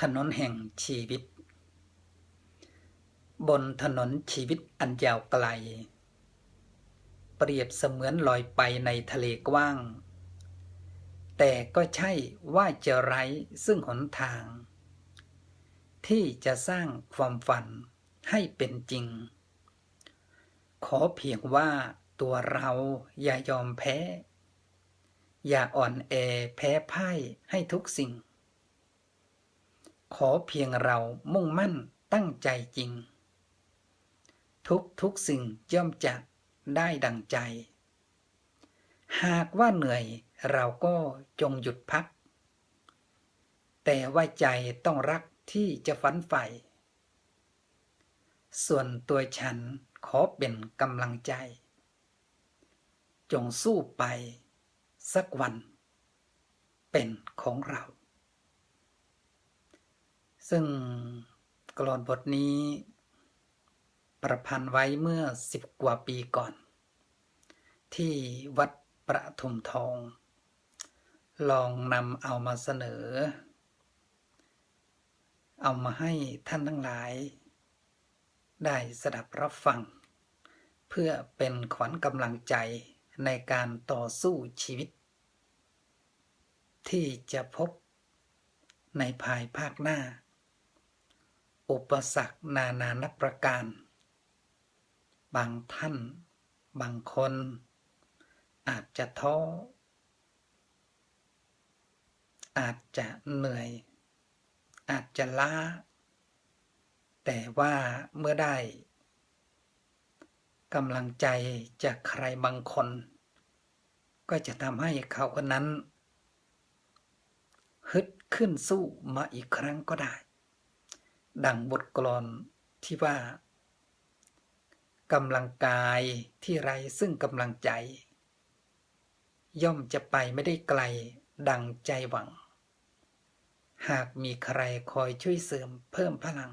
ถนนแห่งชีวิต บนถนนชีวิตอันยาวไกล เปรียบเสมือนลอยไปในทะเลกว้าง แต่ก็ใช่ว่าจะไร้ซึ่งหนทาง ที่จะสร้างความฝันให้เป็นจริง ขอเพียงว่าตัวเราอย่ายอมแพ้ อย่าอ่อนแอแพ้พ่ายให้ทุกสิ่ง ขอเพียงเรามุ่งมั่นตั้งใจจริง ทุกทุกสิ่งย่อมจะได้ดังใจ หากว่าเหนื่อยเราก็จงหยุดพัก แต่ว่าใจต้องรักที่จะฝันใฝ่ส่วนตัวฉันขอเป็นกำลังใจ จงสู้ไปสักวันเป็นของเรา ซึ่งกลอนบทนี้ประพันธ์ไว้เมื่อสิบกว่าปีก่อน ที่วัดประทุมทอง ลองนำเอามาเสนอ เอามาให้ท่านทั้งหลาย ได้สดับรับฟัง เพื่อเป็นขวัญกำลังใจในการต่อสู้ชีวิต ที่จะพบในภายภาคหน้า อุปสรรคนานานับประการ บางท่าน บางคน อาจจะท้อ อาจจะเหนื่อย อาจจะล้า แต่ว่าเมื่อได้กำลังใจจากใครบางคน ก็จะทำให้เขาคนนั้น ฮึดขึ้นสู้มาอีกครั้งก็ได้ ดังบทกลอนที่ว่ากำลังกายที่ไรซึ่งกำลังใจ ย่อมจะไปไม่ได้ไกลดังใจหวัง หากมีใครคอยช่วยเสริมเพิ่มพลัง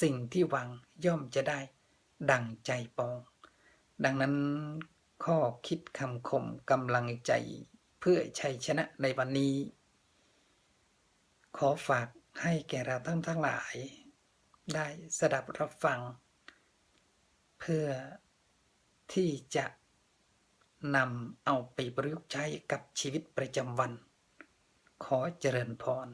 สิ่งที่หวังย่อมจะได้ดังใจปอง ดังนั้นข้อคิดคำคมกำลังใจเพื่อชัยชนะในวันนี้ ขอฝาก ให้แก่เราทั้งทั้งหลาย ได้สดับรับฟัง เพื่อที่จะนำเอาไปประยุกต์ใช้กับชีวิตประจำวัน ขอเจริญพร